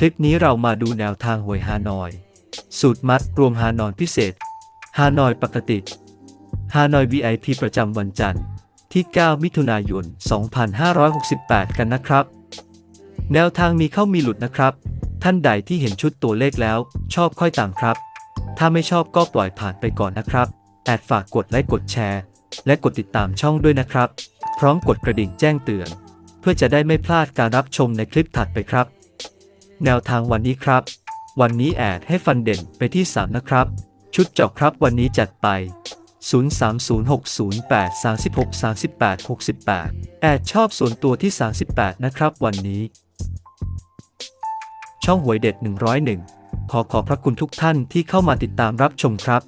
คลิปนี้เรามาดูแนวทางหวยฮานอย สูตรมัดรวมฮานอยพิเศษ ฮานอยปกติ ฮานอย VIP ประจำวันจันทร์ที่ 9 มิถุนายน 2568 กันนะครับ แนวทางมีเข้ามีหลุดนะครับ ท่านใดที่เห็นชุดตัวเลขแล้ว ชอบค่อยต่ามครับ ถ้าไม่ชอบก็ปล่อยผ่านไปก่อนนะครับ แอดฝากกดไลค์กดแชร์ และกดติดตามช่องด้วยนะครับ พร้อมกดกระดิ่งแจ้งเตือน เพื่อจะได้ไม่พลาดการรับชมในคลิปถัดไปครับ แนวทางวันนี้ครับ วันนี้แอดให้ฟันเด่นไปที่ 3 นะครับ ชุดเจาะครับวันนี้จัดไป 030608 36 38 68 แอดชอบส่วนตัวที่ 38 นะครับ วันนี้ ช่องหวยเด็ด 101 ขอขอบพระคุณทุกท่านที่เข้ามาติดตามรับชมครับ